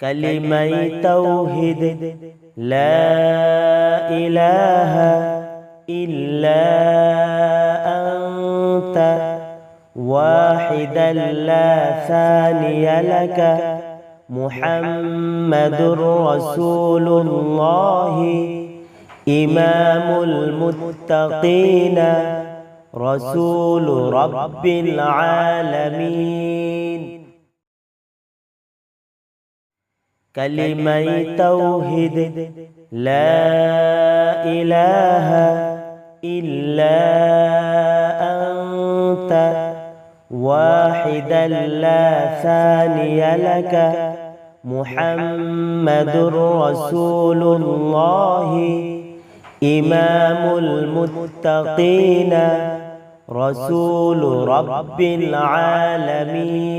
كلمة توحيد. لا إله إلا أنت. واحدا لا ثاني لك. محمد رسول الله. إمام المتقين. رسول رب العالمين. كلمة توحيد لا إله إلا أنت واحدا لا ثاني لك محمد رسول الله إمام المتقين رسول رب العالمين.